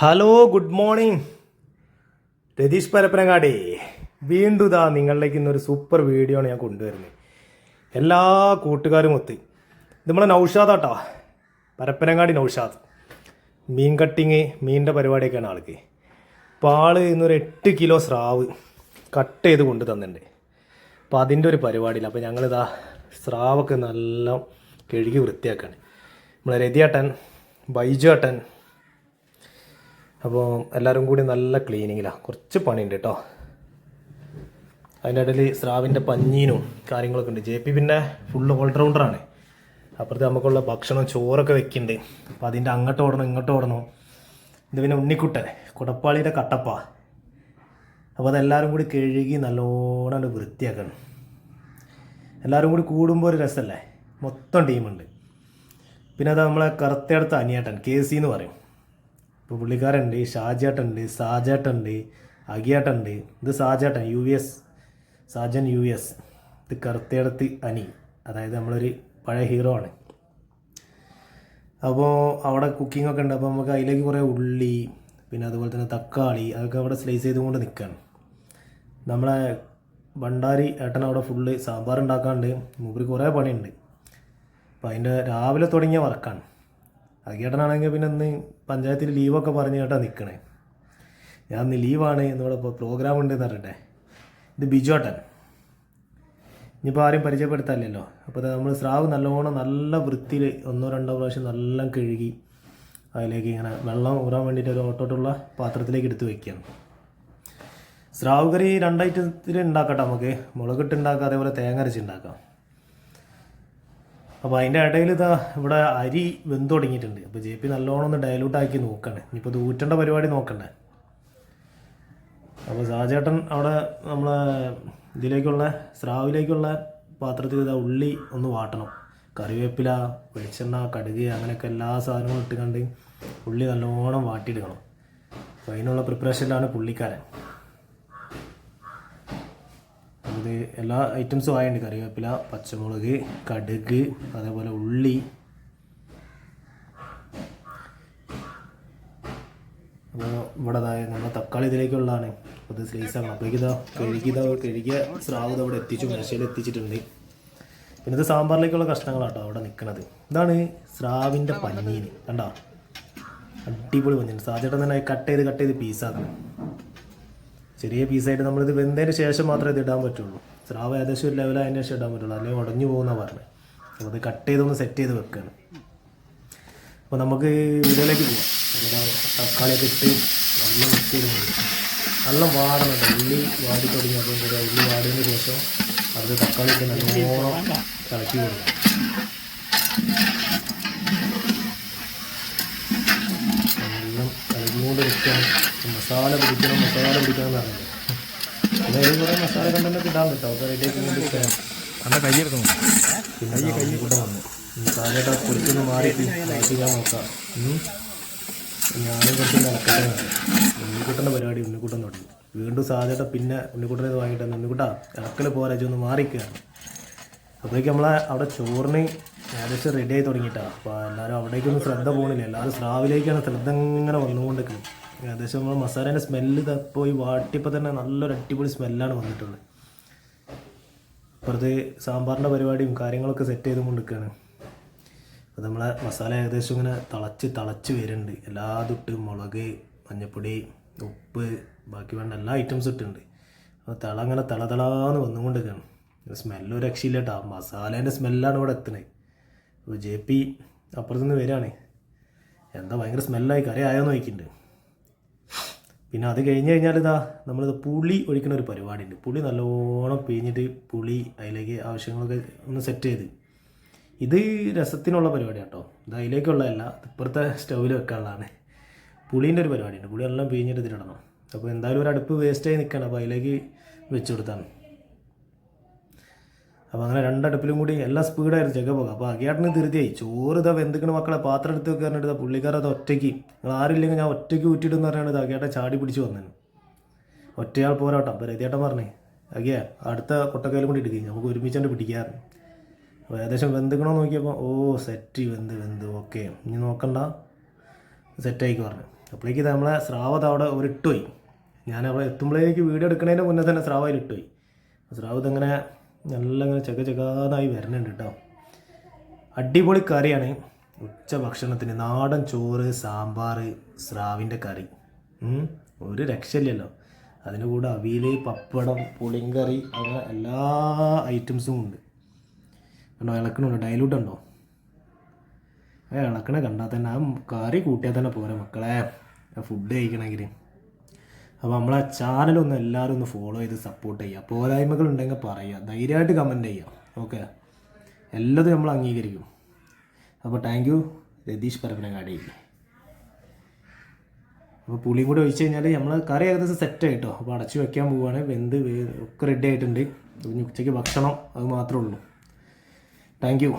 Hello good morning Ratheesh Parappanangadi. വീണ്ടും ഇതാ നിങ്ങളിലേക്ക് ഇന്നൊരു സൂപ്പർ വീഡിയോ ആണ് ഞാൻ കൊണ്ടുവരുന്നത്. എല്ലാ കൂട്ടുകാരും ഒത്തി. നമ്മളെ നൗഷാദാട്ടോ പരപ്പനങ്ങാടി നൗഷാദ്. മീൻ കട്ടിങ് മീനിന്റെ പരിപാടിയൊക്കെയാണ് ആൾക്ക്. അപ്പോൾ ആൾ ഇന്നൊരു എട്ട് കിലോ സ്രാവ് കട്ട് ചെയ്ത് കൊണ്ട് തന്നിട്ടുണ്ട്. അപ്പോൾ അതിന്റെ ഒരു പരിപാടിയില്ല. അപ്പോൾ ഞങ്ങളിതാ സ്രാവൊക്കെ നല്ല കഴുകി വൃത്തിയാക്കാണ്. നമ്മളെ രതിയേട്ടൻ ബൈജുവേട്ടൻ അപ്പോൾ എല്ലാവരും കൂടി നല്ല ക്ലീനിങ്ങിലാണ് കുറച്ച് പണിയുണ്ട് കേട്ടോ. അതിന്റെ ഇടയിൽ സ്രാവിന്റെ പഞ്ഞീനും കാര്യങ്ങളൊക്കെ ഉണ്ട്. ജെ പി പിന്നെ ഫുള്ള് ഓൾറൗണ്ടറാണ് അപ്പുറത്ത് നമുക്കുള്ള ഭക്ഷണം ചോറൊക്കെ വെക്കുന്നുണ്ട് അപ്പോൾ അതിന്റെ അങ്ങോട്ട് ഓടണം ഇങ്ങോട്ട് ഓടണം. ഇത് പിന്നെ ഉണ്ണിക്കുട്ടൻ കുടപ്പാളിയുടെ കട്ടപ്പ. അപ്പോൾ അതെല്ലാവരും കൂടി കഴുകി നല്ലോണം വൃത്തിയാക്കണം. എല്ലാവരും കൂടി കൂടുമ്പോൾ ഒരു രസമല്ലേ? മൊത്തം ടീമുണ്ട്. പിന്നെ അത് നമ്മളെ കറുത്തടുത്ത അനിയേട്ടൻ കെ സി എന്ന് പറയും. ഇപ്പോൾ പുള്ളിക്കാരുണ്ട് ഷാജേട്ടുണ്ട് സാജേട്ടുണ്ട് അഗിയേട്ടുണ്ട് ഇത് സാജേട്ടൻ U S Sajan U S ഇത് കറുത്തേടത്ത് അനി. അതായത് നമ്മളൊരു പഴയ ഹീറോ ആണ്. അപ്പോൾ അവിടെ കുക്കിംഗ് ഒക്കെ ഉണ്ട്. അപ്പോൾ നമുക്ക് അതിലേക്ക് കുറേ ഉള്ളി പിന്നെ അതുപോലെ തന്നെ തക്കാളി അതൊക്കെ അവിടെ സ്ലൈസ് ചെയ്തുകൊണ്ട് നിൽക്കുകയാണ് നമ്മളെ ഭണ്ടാരി ഏട്ടൻ അവിടെ ഫുള്ള് സാമ്പാർ ഉണ്ടാക്കാണ്ട് മൂപ്പര് കുറേ പണിയുണ്ട്. അപ്പോൾ അതിന്റെ രാവിലെ തുടങ്ങിയ വർക്കാണ് അകേട്ടനാണെങ്കിൽ പിന്നെ ഇന്ന് പഞ്ചായത്തിൽ ലീവൊക്കെ പറഞ്ഞ് കേട്ടാ നിൽക്കണേ ഞാൻ ഇന്ന് ലീവാണ് എന്നിവിടെ ഇപ്പോൾ പ്രോഗ്രാം ഉണ്ട് എന്ന് ഇത് ബിജോട്ടൻ ഇനിയിപ്പോൾ ആരും പരിചയപ്പെടുത്താനില്ലല്ലോ. അപ്പോൾ നമ്മൾ സ്രാവ് നല്ലോണം നല്ല വൃത്തിയിൽ ഒന്നോ രണ്ടോ പ്രാവശ്യം നല്ല കഴുകി അതിലേക്ക് ഇങ്ങനെ വെള്ളം ഊറാൻ വേണ്ടിയിട്ട് ഒരു ഓട്ടോട്ടുള്ള പാത്രത്തിലേക്ക് എടുത്ത് വെക്കുകയാണ് സ്രാവ് കറി രണ്ടായിട്ട് ഉണ്ടാക്കട്ടെ നമുക്ക്. മുളകിട്ട് ഉണ്ടാക്കാം അതേപോലെ തേങ്ങ അരച്ച് ഉണ്ടാക്കാം. അപ്പോൾ അതിന്റെ ഇടയിൽ ഇതാ ഇവിടെ അരി വെന്ത് തുടങ്ങിയിട്ടുണ്ട്. അപ്പോൾ ജെ പി നല്ലോണം ഒന്ന് ഡയലൂട്ട് ആക്കി നോക്കണേ. ഇനിയിപ്പോൾ ഇത് ഊറ്റേണ്ട പരിപാടി നോക്കണ്ടേ. അപ്പോൾ സാജേട്ടൻ അവിടെ നമ്മളെ ഇതിലേക്കുള്ള സ്രാവിലേക്കുള്ള പാത്രത്തിൽ ഇതാ ഉള്ളി ഒന്ന് വാട്ടണം. കറിവേപ്പില വെളിച്ചെണ്ണ കടുക് അങ്ങനെയൊക്കെ എല്ലാ സാധനങ്ങളും ഇട്ടുകൊണ്ട് ഉള്ളി നല്ലോണം വാട്ടിയെടുക്കണം. അപ്പോൾ അതിനുള്ള പ്രിപ്പറേഷനിലാണ് പുള്ളിക്കാരൻ. ഇത് എല്ലാ ഐറ്റംസും ആയുണ്ട് കറിവേപ്പില പച്ചമുളക് കടുക് അതേപോലെ ഉള്ളി. അപ്പോൾ ഇവിടെ നമ്മുടെ തക്കാളി ഇതിലേക്കുള്ളതാണ്. ഇത് സ്ലൈസ് ആക്കണം അപ്പോഴേക്ക് ഇതാ കഴുകിയതാ കഴുകിയ സ്രാവ് അവിടെ എത്തിച്ചു. മേശയിൽ എത്തിച്ചിട്ടുണ്ട്. പിന്നെ ഇത് സാമ്പാറിലേക്കുള്ള കഷ്ണങ്ങളാട്ടോ അവിടെ നിൽക്കുന്നത് ഇതാണ് സ്രാവിന്റെ പഞ്ഞീന് കണ്ടോ? അടിപൊളി പഞ്ഞീന് സാധ്യത തന്നെ കട്ട് ചെയ്ത് കട്ട് ചെയ്ത് പീസാക്കണം ചെറിയ പീസായിട്ട് നമ്മളിത് വെന്തതിന് ശേഷം മാത്രമേ ഇത് ഇടാൻ പറ്റുള്ളൂ. സ്രാവ് ഏകദേശം ഒരു ലെവലായതിന് ശേഷം ഇടാൻ പറ്റുള്ളൂ. അല്ലെങ്കിൽ ഉടഞ്ഞു പോകുന്ന പറഞ്ഞത് അപ്പോൾ അത് കട്ട് ചെയ്തൊന്ന് സെറ്റ് ചെയ്ത് വെക്കുകയാണ് അപ്പോൾ നമുക്ക് വീഡിയോയിലേക്ക് പോവാം. തക്കാളിയൊക്കെ ഇട്ട് നല്ല വൃത്തിയിലുണ്ട് നല്ല വാടണം ഉള്ളി വാടി തുടങ്ങി. അപ്പം കൂടി ഉള്ളി വാടിയതിന് ശേഷം അത് തക്കാളിയൊക്കെ നല്ലോണം ഇളക്കി കൊടുക്കും. നല്ല ഇളകിക്കൊണ്ട് നിൽക്കണം മസാല പിടിക്കണം മസാല പിടിക്കണം എന്ന് പറഞ്ഞു അതായത് കുറേ മസാല കണ്ടെന്നൊക്കെ ഇടാൻ പറ്റും. അപ്പോൾ റെഡിയാക്കി കൊണ്ട് നിൽക്കണം കൈ കൈ കൂടെ വന്നു. മസാലയുടെ പൊടിച്ചൊന്ന് മാറി മാറ്റി ഞാൻ നോക്കാം. ഞാനും കുറച്ച് നടക്കട്ടെ. ഉണ്ണിക്കുട്ടന്റെ പരിപാടി ഉണ്ണിക്കുട്ടൻ തുടങ്ങി. വീണ്ടും സാധ്യത പിന്നെ ഉണ്ണിക്കുട്ടനെ വാങ്ങിയിട്ട് ഉണ്ണിക്കുട്ടാ ഇളക്കൽ പോരാ ഒന്ന് മാറിക്കുകയാണ് അപ്പോഴേക്കും നമ്മളെ അവിടെ ചോറിന് ഏകദേശം റെഡി ആയി തുടങ്ങിയിട്ടാണ് അപ്പോൾ എല്ലാവരും അവിടേക്കൊന്നും ശ്രദ്ധ പോകണില്ല എല്ലാവരും സ്രാവിലേക്കാണ് ശ്രദ്ധ ഇങ്ങനെ വന്നുകൊണ്ടിരിക്കുന്നത്. ഏകദേശം നമ്മൾ മസാലേന്റെ സ്മെല്ല് പോയി വാട്ടിയപ്പോൾ തന്നെ നല്ലൊരു അടിപൊളി സ്മെല്ലാണ് വന്നിട്ടുള്ളത്. അപ്പുറത്ത് സാമ്പാറിന്റെ പരിപാടിയും കാര്യങ്ങളൊക്കെ സെറ്റ് ചെയ്ത് കൊണ്ടിരിക്കുകയാണ്. അപ്പോൾ നമ്മളെ മസാല ഏകദേശം ഇങ്ങനെ തിളച്ച് തിളച്ച് വരുന്നുണ്ട്. എല്ലാ തൊട്ട് മുളക് മഞ്ഞപ്പൊടി ഉപ്പ് ബാക്കി വേണ്ട എല്ലാ ഐറ്റംസും ഇട്ടുണ്ട് അപ്പോൾ തിള അങ്ങനെ തിള തിളാന്ന് വന്നുകൊണ്ടിരിക്കുകയാണ്. സ്മെല്ലൊരു രക്ഷയില്ല കേട്ടോ മസാലേന്റെ സ്മെല്ലാണ് ഇവിടെ എത്തുന്നത്. അപ്പോൾ ജെ പി അപ്പുറത്തുനിന്ന് വരികയാണ്. എന്താ ഭയങ്കര സ്മെല്ലായി കറി ആയോ ചോദിക്കുന്നുണ്ട്. പിന്നെ അത് കഴിഞ്ഞ് കഴിഞ്ഞാൽ ഇതാ നമ്മളിത് പുളി ഒഴിക്കുന്ന ഒരു പരിപാടിയുണ്ട്. പുളി നല്ലോണം പിഴിഞ്ഞിട്ട് പുളി അതിലേക്ക് ആവശ്യങ്ങളൊക്കെ ഒന്ന് സെറ്റ് ചെയ്ത്. ഇത് രസത്തിനുള്ള പരിപാടിയാണ് കേട്ടോ ഇത് അതിലേക്കുള്ളതല്ല ഇപ്പുറത്തെ സ്റ്റൗവിൽ വെക്കാനുള്ളതാണ്. പുളീന്റെ ഒരു പരിപാടിയുണ്ട്. പുളി എല്ലാം ഇതിലിടണം. അപ്പോൾ എന്തായാലും ഒരു അടുപ്പ് വേസ്റ്റായി നിൽക്കണം അപ്പോൾ അതിലേക്ക് വെച്ച് കൊടുത്താണ്. അപ്പോൾ അങ്ങനെ രണ്ടടുപ്പിലും കൂടി എല്ലാ സ്പീഡായിരുന്നു ചെക്ക പോകാം അപ്പോൾ അകിയാട്ടിന് ധൃതിയായി. ചോറ് ഇതാ വെന്തിക്കണ മക്കളെ പാത്രം എടുത്ത് വെക്കാൻ ഇതാ പുള്ളിക്കാരത് ഒറ്റയ്ക്ക്. നിങ്ങൾ ആരില്ലെങ്കിൽ ഞാൻ ഒറ്റയ്ക്ക് ഊറ്റിയിട്ടെന്ന് പറഞ്ഞാണ് ഇത് അകയാട്ടെ ചാടി പിടിച്ച് വന്നത്. ഒറ്റയാൾ പോരാട്ടം. അപ്പോൾ രതിയേട്ടൻ പറഞ്ഞേ അകയാ അടുത്ത കൊട്ടക്കയിലും കൂടി ഇടുക്കി. നമുക്ക് ഒരുമിച്ചുകൊണ്ട് പിടിക്കാറുണ്ട് അപ്പോൾ ഏകദേശം വെന്തിക്കണോ നോക്കിയപ്പോൾ ഓ സെറ്റ്. വെന്ത് വെന്ത്. ഓക്കെ. ഇനി നോക്കണ്ട. സെറ്റായിക്ക് പറഞ്ഞു. അപ്പോഴേക്ക് നമ്മളെ സ്രാവത് അവിടെ ഒരു ഇട്ടുപോയി ഞാൻ അവിടെ എത്തുമ്പോഴേക്ക് വീഡിയോ എടുക്കുന്നതിന്റെ മുന്നേ തന്നെ സ്രാവ് അതിൽ ഇട്ടുപോയി സ്രാവ് ഇതിങ്ങനെ നല്ല അങ്ങനെ ചെക ചെകാതായി വരുന്നുണ്ട് കേട്ടോ അടിപൊളി കറിയാണ് ഉച്ച ഭക്ഷണത്തിന്. നാടൻ ചോറ് സാമ്പാർ സ്രാവിന്റെ കറി. ഒരു രക്ഷയില്ലല്ലോ. അതിന് കൂടെ അവിയൽ പപ്പടം പുളിങ്കറി അങ്ങനെ എല്ലാ ഐറ്റംസും ഉണ്ട്. കണ്ടോ ഇളക്കണുണ്ടോ. ഡൈലൂട്ട് ഉണ്ടോ ഇളക്കണ കണ്ടാൽ തന്നെ. ആ കറി കൂട്ടിയാൽ തന്നെ പോരാ മക്കളെ. ഫുഡ് കഴിക്കണമെങ്കിൽ. അപ്പോൾ നമ്മളെ ചാനലൊന്ന് എല്ലാവരും ഒന്ന് ഫോളോ ചെയ്ത് സപ്പോർട്ട് ചെയ്യുക. പോരായ്മകൾ ഉണ്ടെങ്കിൽ പറയുക. ധൈര്യമായിട്ട് കമന്റ് ചെയ്യുക. ഓക്കെ എല്ലാതും നമ്മൾ അംഗീകരിക്കും. അപ്പോൾ താങ്ക് യു രതീഷ് പരപ്പനങ്ങാടി. അപ്പോൾ പുളിയും കൂടെ ഒഴിച്ച് കഴിഞ്ഞാൽ നമ്മൾ കറി ഏകദേശം സെറ്റ് ആയിട്ടോ? അപ്പോൾ അടച്ചു വെക്കാൻ പോവുകയാണ് വെന്ത് ഒക്കെ റെഡി ആയിട്ടുണ്ട്. ഉച്ചയ്ക്ക് ഭക്ഷണം അത് മാത്രമേ ഉള്ളൂ. Thank you